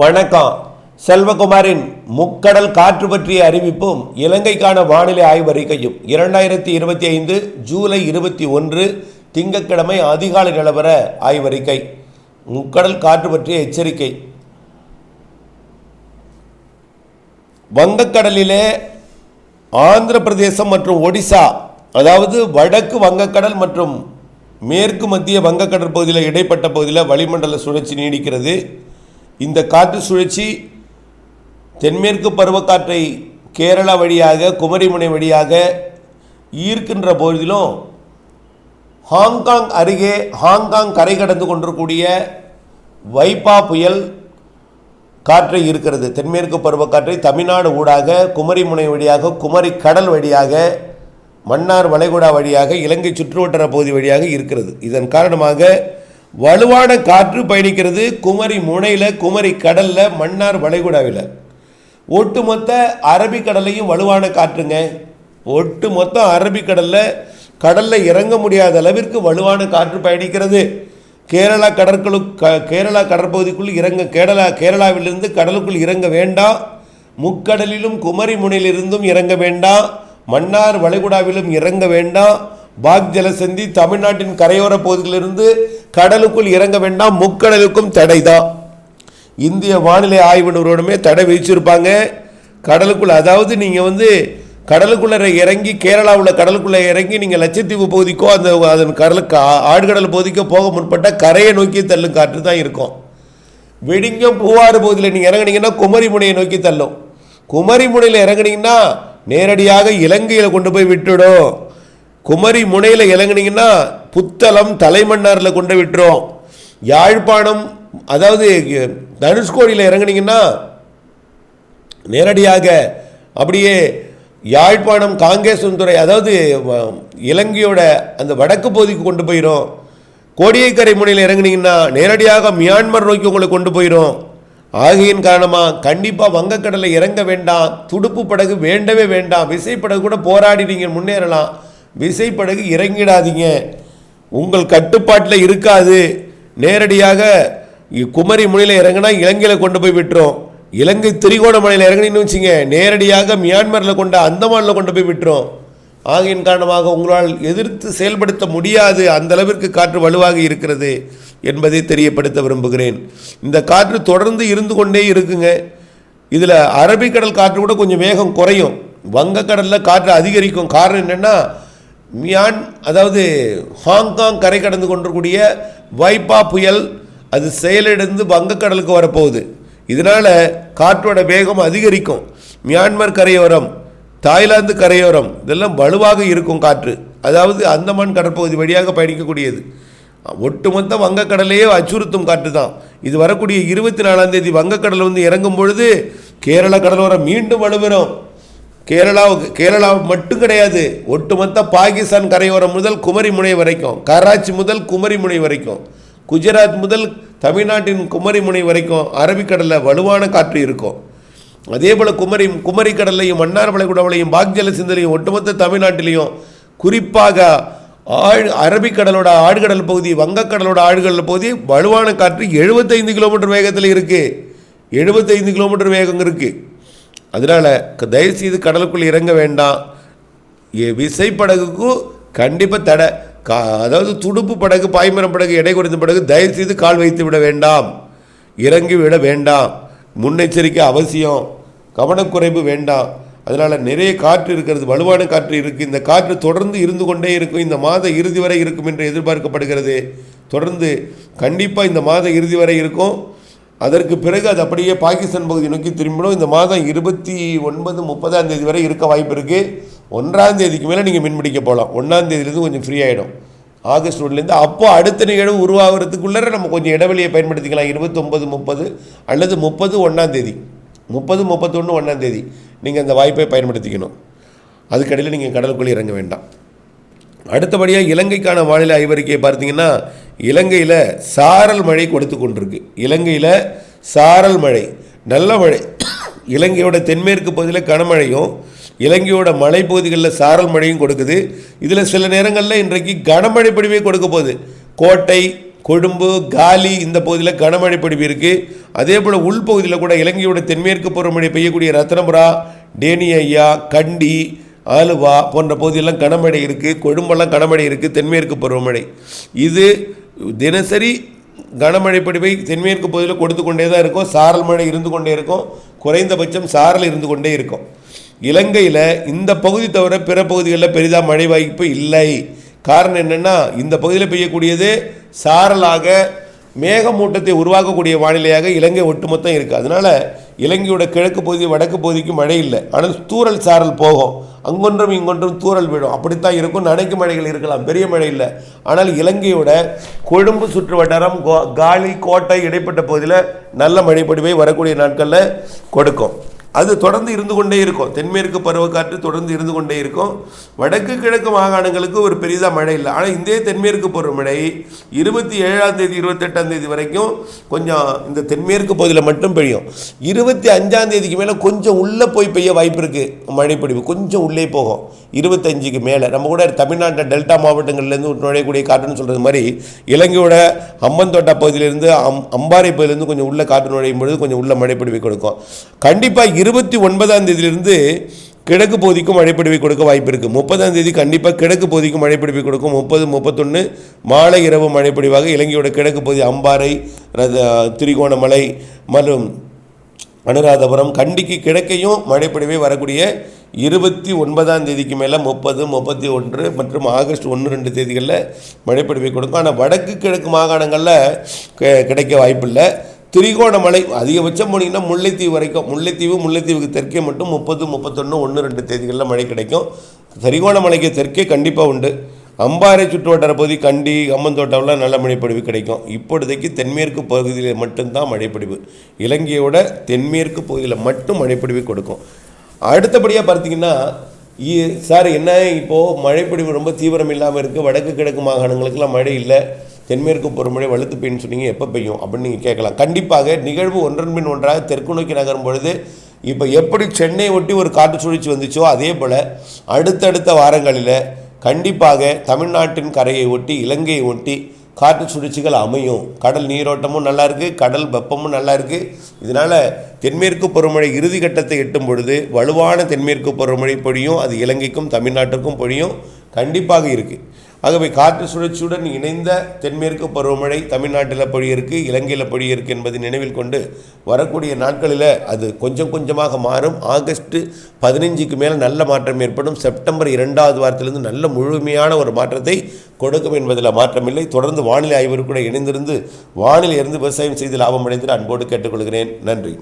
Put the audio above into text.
வணக்கம். செல்வகுமாரின் முக்கடல் காற்று பற்றிய அறிவிப்பும் இலங்கைக்கான வானிலை ஆய்வறிக்கையும் இரண்டாயிரத்தி இருபத்தி ஐந்து ஜூலை இருபத்தி ஒன்று திங்கட்கிழமை அதிகாலை நிலவர ஆய்வறிக்கை முக்கடல் காற்று பற்றிய எச்சரிக்கை. வங்கக்கடலிலே ஆந்திர பிரதேசம் மற்றும் ஒடிசா அதாவது வடக்கு வங்கக்கடல் மற்றும் மேற்கு மத்திய வங்கக்கடல் பகுதியில் இடைப்பட்ட பகுதியில் வளிமண்டல சுழற்சி நீடிக்கிறது. இந்த காற்று சுழற்சி தென்மேற்கு பருவக்காற்றை கேரளா வழியாக குமரிமுனை வழியாக ஈர்க்கின்ற போதிலும் ஹாங்காங் அருகே ஹாங்காங் கரை கடந்து கொண்டிருக்கூடிய வைப்பா புயல் காற்றை இருக்கிறது தென்மேற்கு பருவக்காற்றை தமிழ்நாடு ஊடாக குமரிமுனை வழியாக குமரி கடல் வழியாக மன்னார் வளைகுடா வழியாக இலங்கை சுற்றுவட்டார பகுதி வழியாக இருக்கிறது இதன் காரணமாக வலுவான காற்று பயணிக்கிறது குமரி முனையில் குமரி கடலில் மன்னார் வளைகுடாவில். ஒட்டுமொத்த அரபிக்கடலையும் வலுவான காற்றுங்க. ஒட்டு மொத்தம் அரபிக்கடலில் கடலில் இறங்க முடியாத அளவிற்கு வலுவான காற்று பயணிக்கிறது. கேரளா கடற்கழு க கேரளா கடற்பகுதிக்குள் இறங்க கேரளா கேரளாவிலிருந்து கடலுக்குள் இறங்க வேண்டாம் முக்கடலிலும் குமரி முனையிலிருந்தும் இறங்க வேண்டாம் மன்னார் வளைகுடாவிலும் இறங்க வேண்டாம் பாக் ஜலசந்தி தமிழ்நாட்டின் கரையோர பகுதிகளிலிருந்து கடலுக்குள் இறங்க வேண்டாம் முக்கடலுக்கும் தடை தான் இந்திய வானிலை ஆய்வு நிறுவனமே தடை விதிச்சிருப்பாங்க. கடலுக்குள் அதாவது நீங்கள் வந்து கடலுக்குள்ளே இறங்கி கேரளாவில் கடலுக்குள்ளே இறங்கி நீங்கள் லட்சத்தீவு பகுதிக்கோ அந்த அதன் கடலுக்கு ஆ- ஆழ்கடல் பகுதிக்கோ போக முற்பட்ட கரையை நோக்கி தள்ளும் காற்று தான் இருக்கும். வெடிங்க பூவாறு பகுதியில் நீங்கள் இறங்குனீங்கன்னா குமரிமுனையை நோக்கி தள்ளும். குமரிமுனையில் இறங்குனீங்கன்னா நேரடியாக இலங்கையில் கொண்டு போய் விட்டுடும். குமரி முனையில் இறங்குனீங்கன்னா புத்தளம் தலைமன்னாரில் கொண்டு விட்டுரும். யாழ்ப்பாணம் அதாவது தனுஷ்கோடியில் இறங்குனீங்கன்னா நேரடியாக அப்படியே யாழ்ப்பாணம் காங்கேசன்துறை அதாவது வ- இலங்கையோட அந்த வடக்கு பகுதிக்கு கொண்டு போயிடும் கோடியக்கரை முனையில் இறங்குனீங்கன்னா நேரடியாக மியான்மர் நோக்கி உங்களை கொண்டு போயிடும் ஆகையின் காரணமாக கண்டிப்பாக வங்கக்கடலில் இறங்க வேண்டாம் துடுப்பு படகு வேண்டவே வேண்டாம் விசைப்படகு கூட போராடி நீங்கள் முன்னேறலாம். விசைப்படகு இறங்கிடாதீங்க. உங்கள் கட்டுப்பாட்டில் இருக்காது. நேரடியாக குமரி முனையில் இறங்கினா இலங்கையில் கொண்டு போய் விட்டுரும். இலங்கை திரிகோணமலையில் இறங்கினீங்கன்னு வச்சுங்க நேரடியாக மியான்மரில் கொண்டு அந்தமானில் கொண்டு போய் விட்டுரும். ஆகையின் காரணமாக உங்களால் எதிர்த்து செயல்படுத்த முடியாது. அந்த அளவிற்கு காற்று வலுவாக இருக்கிறது என்பதை தெரியப்படுத்த விரும்புகிறேன். இந்த காற்று தொடர்ந்து இருந்து கொண்டே இருக்குங்க. இதில் அரபிக்கடல் காற்று கூட கொஞ்சம் வேகம் குறையும். வங்கக்கடலில் காற்று அதிகரிக்கும். காரணம் என்னென்னா மியான் அதாவது ஹாங்காங் கரை கடந்து கொண்டிருக்கூடிய வைப்பா புயல் அது செயலிழந்து வங்கக்கடலுக்கு வரப்போகுது. இதனால் காற்றோட வேகம் அதிகரிக்கும். மியான்மர் கரையோரம் தாய்லாந்து கரையோரம் இதெல்லாம் வலுவாக இருக்கும் காற்று. அதாவது அந்தமான் கடற்பகுதி வழியாக பயணிக்கக்கூடியது. ஒட்டுமொத்த வங்கக்கடலையே அச்சுறுத்தும் காற்று தான். இது வரக்கூடிய இருபத்தி நாலாம் தேதி வங்கக்கடல் வந்து இறங்கும் பொழுது கேரள கடலோரம் மீண்டும் வலுவரும் கேரளாவுக்கு கேரளா மட்டும் கிடையாது. ஒட்டுமொத்த பாகிஸ்தான் கரையோரம் முதல் குமரி முனை வரைக்கும் கராச்சி முதல் குமரி முனை வரைக்கும் குஜராத் முதல் தமிழ்நாட்டின் குமரி முனை வரைக்கும் அரபிக்கடலில் வலுவான காற்று இருக்கும். அதே போல் குமரி குமரி கடல்லையும் மன்னார் வளைகுடாவிலையும் பாக்ஜல சிந்தலையும் ஒட்டுமொத்த தமிழ்நாட்டிலையும் குறிப்பாக ஆழ் அரபிக்கடலோட ஆழ்கடல் பகுதி வங்கக்கடலோட ஆழ்கடல் பகுதி வலுவான காற்று எழுபத்தைந்து கிலோமீட்டர் வேகத்தில் இருக்குது எழுபத்தைந்து கிலோமீட்டர் வேகம் இருக்குது அதனால் தயவுசெய்து கடலுக்குள் இறங்க வேண்டாம். விசைப்படகுக்கும் கண்டிப்பாக தடை கா அதாவது துடுப்பு படகு பாய்மரம் படகு எடை குறைந்த படகு தயவுசெய்து கால் வைத்து விட வேண்டாம். இறங்கி விட வேண்டாம். முன்னெச்சரிக்கை அவசியம். கவனக்குறைவு வேண்டாம். அதனால் நிறைய காற்று இருக்கிறது வலுவான காற்று இருக்குது இந்த காற்று தொடர்ந்து இருந்து கொண்டே இருக்கும். இந்த மாத இறுதி வரை இருக்கும் என்று எதிர்பார்க்கப்படுகிறது. தொடர்ந்து கண்டிப்பாக இந்த மாத இறுதி வரை இருக்கும். அதற்கு பிறகு அது அப்படியே பாகிஸ்தான் பகுதி நோக்கி திரும்பிடும் இந்த மாதம் இருபத்தி ஒன்பது முப்பதாம் தேதி வரை இருக்க வாய்ப்பு இருக்குது ஒன்றாம் தேதிக்கு மேலே நீங்கள் மின்பிடிக்க போகலாம் ஒன்றாம் தேதியிலேருந்து கொஞ்சம் ஃப்ரீ ஆகிடும் ஆகஸ்ட் ஒன்றுலேருந்து அப்போ அடுத்த நிகழ்வு உருவாகிறதுக்குள்ளே நம்ம கொஞ்சம் இடைவெளியை பயன்படுத்திக்கலாம். இருபத்தொம்பது முப்பது அல்லது முப்பது ஒன்றாம் தேதி. முப்பது முப்பத்தொன்று ஒன்றாம் தேதி. நீங்கள் அந்த வாய்ப்பை பயன்படுத்திக்கணும். அதுக்கடையில் நீங்கள் கடலுக்குள்ளே இறங்க வேண்டாம். அடுத்தபடியாக இலங்கைக்கான வானிலை ஆய்வறிக்கையை பார்த்தீங்கன்னா இலங்கையில் சாரல் மழை கொடுத்து கொண்டிருக்கு. இலங்கையில் சாரல் மழை நல்ல மழை. இலங்கையோட தென்மேற்கு பகுதியில் கனமழையும் இலங்கையோட மலைப்பகுதிகளில் சாரல் மழையும் கொடுக்குது. இதில் சில நேரங்களில் இன்றைக்கு கனமழை பொழிவே கொடுக்க போகுது. கோட்டை கொழும்பு காலி இந்த பகுதியில் கனமழை பொழிவு இருக்குது அதே போல் உள்பகுதியில் கூட இலங்கையோட தென்மேற்கு பருவமழை பெய்யக்கூடிய ரத்னபுரா டேனியா கண்டி ஆலுவா போன்ற பகுதியெல்லாம் கனமழை இருக்குது கொழும்பெல்லாம் கனமழை இருக்குது தென்மேற்கு பருவமழை இது தினசரி கனமழை பொழிவை தென்மேற்கு பகுதியில் கொடுத்து கொண்டே தான் இருக்கும். சாரல் மழை இருந்து கொண்டே இருக்கும். குறைந்தபட்சம் சாரல் இருந்து கொண்டே இருக்கும். இலங்கையில் இந்த பகுதி தவிர பிற பகுதிகளில் பெரிதாக மழை வாய்ப்பு இல்லை. காரணம் என்னென்னா இந்த பகுதியில் பெய்யக்கூடியது சாரலாக மேகமூட்டத்தை உருவாக்கக்கூடிய வானிலையாக இலங்கை ஒட்டுமொத்தம் இருக்குது அதனால் இலங்கையோட கிழக்கு பகுதி வடக்கு பகுதிக்கு மழை இல்லை. ஆனால் தூரல் சாரல் போகும். அங்கொன்றும் இங்கொன்றும் தூரல் விடும் அப்படித்தான் இருக்கும். நனைக்கு மழைகள் இருக்கலாம். பெரிய மழை இல்லை. ஆனால் இலங்கையோட கொழும்பு சுற்று வட்டாரம் கோ- காலி கோட்டை இடைப்பட்ட பகுதியில் நல்ல மழைப்படிவை வரக்கூடிய நாட்களில் கொடுக்கும். அது தொடர்ந்து இருந்து கொண்டே இருக்கும். தென்மேற்கு பருவக்காற்று தொடர்ந்து இருந்து கொண்டே இருக்கும். வடக்கு கிழக்கு மாகாணங்களுக்கு ஒரு பெரிதாக மழை இல்லை. ஆனால் இந்திய தென்மேற்கு பருவமழை இருபத்தி ஏழாம் தேதி இருபத்தெட்டாம் தேதி வரைக்கும் கொஞ்சம் இந்த தென்மேற்கு பகுதியில் மட்டும் பெய்யும். இருபத்தி அஞ்சாம் தேதிக்கு மேலே கொஞ்சம் உள்ளே போய் பெய்ய வாய்ப்பு இருக்குது மழைப்பொழிவு கொஞ்சம் உள்ளே போகும். இருபத்தஞ்சுக்கு மேலே. நம்ம கூட தமிழ்நாட்டில் டெல்டா மாவட்டங்கள்லேருந்து நுழையக்கூடிய காற்றுன்னு சொல்கிறது மாதிரி இலங்கையோட அம்மந்தோட்டா பகுதியிலேருந்து அம் அம்பாறை பகுதியிலேருந்து கொஞ்சம் உள்ள காற்று நுழையும் பொழுது கொஞ்சம் உள்ள மழைப்பொழிவை கொடுக்கும். கண்டிப்பாக இருபத்தி ஒன்பதாம் தேதியிலிருந்து கிழக்கு பகுதிக்கும் மழைப்பிடிவை கொடுக்க வாய்ப்பு இருக்குது முப்பதாம் தேதி கண்டிப்பாக கிழக்கு பகுதிக்கும் மழைப்பிடிவை கொடுக்கும். முப்பது முப்பத்தொன்று மாலை இரவு மழைப்பிடிவாக இலங்கையோட கிழக்கு பகுதி அம்பாறை ரத திரிகோணமலை மற்றும் அனுராதபுரம் கண்டிக்கு கிழக்கையும் மழைப்பிடிவை வரக்கூடிய இருபத்தி ஒன்பதாம் தேதிக்கு மேலே முப்பது முப்பத்தி ஒன்று மற்றும் ஆகஸ்ட் ஒன்று ரெண்டு தேதிகளில் மழைப்பிடிவை கொடுக்கும். ஆனால் வடக்கு கிழக்கு மாகாணங்களில் கிடைக்க வாய்ப்பில்லை. திரிகோணமலை அதிகபட்சம் போனீங்கன்னா முல்லைத்தீவு வரைக்கும். முல்லைத்தீவு முல்லைத்தீவுக்கு தெற்கே மட்டும் முப்பது முப்பத்தொன்று ஒன்று ரெண்டு தேதிகளில் மழை கிடைக்கும். திரிகோணமலைக்கு தெற்கே கண்டிப்பாக உண்டு. அம்பாறை சுற்றுவட்டார பகுதி கண்டி அம்மந்தோட்டம்லாம் நல்ல மழைப்பொழிவு கிடைக்கும். இப்பொழுதைக்கு தென்மேற்கு பகுதியில் மட்டும்தான் மழைப்பொழிவு. இலங்கையோட தென்மேற்கு பகுதியில் மட்டும் மழைப்பொழிவு கொடுக்கும். அடுத்தபடியாக பார்த்தீங்கன்னா இ- சார் என்ன இப்போது மழைப்பொழிவு ரொம்ப தீவிரம் இல்லாமல் இருக்குது வடக்கு கிழக்கு மாகாணங்களுக்கெல்லாம் மழை இல்லை. தென்மேற்கு பருவமழை வலுத்து பெய்யும் சொன்னீங்க எப்போ பெய்யும் அப்படின்னு நீங்கள் கேட்கலாம். கண்டிப்பாக நிகழ்வு ஒன்றன் பின் ஒன்றாக தெற்கு நோக்கி நகரும் பொழுது இப்போ எப்படி சென்னை ஒட்டி ஒரு காற்று சுழற்சி வந்துச்சோ அதே போல் அடுத்தடுத்த வாரங்களில் கண்டிப்பாக தமிழ்நாட்டின் கரையை ஒட்டி இலங்கையை ஒட்டி காற்று சுழற்சிகள் அமையும். கடல் நீரோட்டமும் நல்லா இருக்குது கடல் வெப்பமும் நல்லா இருக்குது இதனால் தென்மேற்கு பருவமழை இறுதி கட்டத்தை எட்டும் பொழுது வலுவான தென்மேற்கு பருவமழை பொழியும் அது இலங்கைக்கும் தமிழ்நாட்டுக்கும் பொழியும் கண்டிப்பாக இருக்குது ஆகவே காற்று சுழற்சியுடன் இணைந்த தென்மேற்கு பருவமழை தமிழ்நாட்டில் பொழியிருக்கு இலங்கையில் பொழியிருக்கு என்பதை நினைவில் கொண்டு வரக்கூடிய நாட்களில் அது கொஞ்சம் கொஞ்சமாக மாறும். ஆகஸ்ட் பதினஞ்சுக்கு மேலே நல்ல மாற்றம் ஏற்படும். செப்டம்பர் இரண்டாவது வாரத்திலிருந்து நல்ல முழுமையான ஒரு மாற்றத்தை கொடுக்கும் என்பதில் மாற்றமில்லை. தொடர்ந்து வானிலை ஆய்வு கூட இணைந்திருந்து வானிலை இருந்து விவசாயம் செய்து லாபம் அடைந்து அன்போடு கேட்டுக்கொள்கிறேன். நன்றி.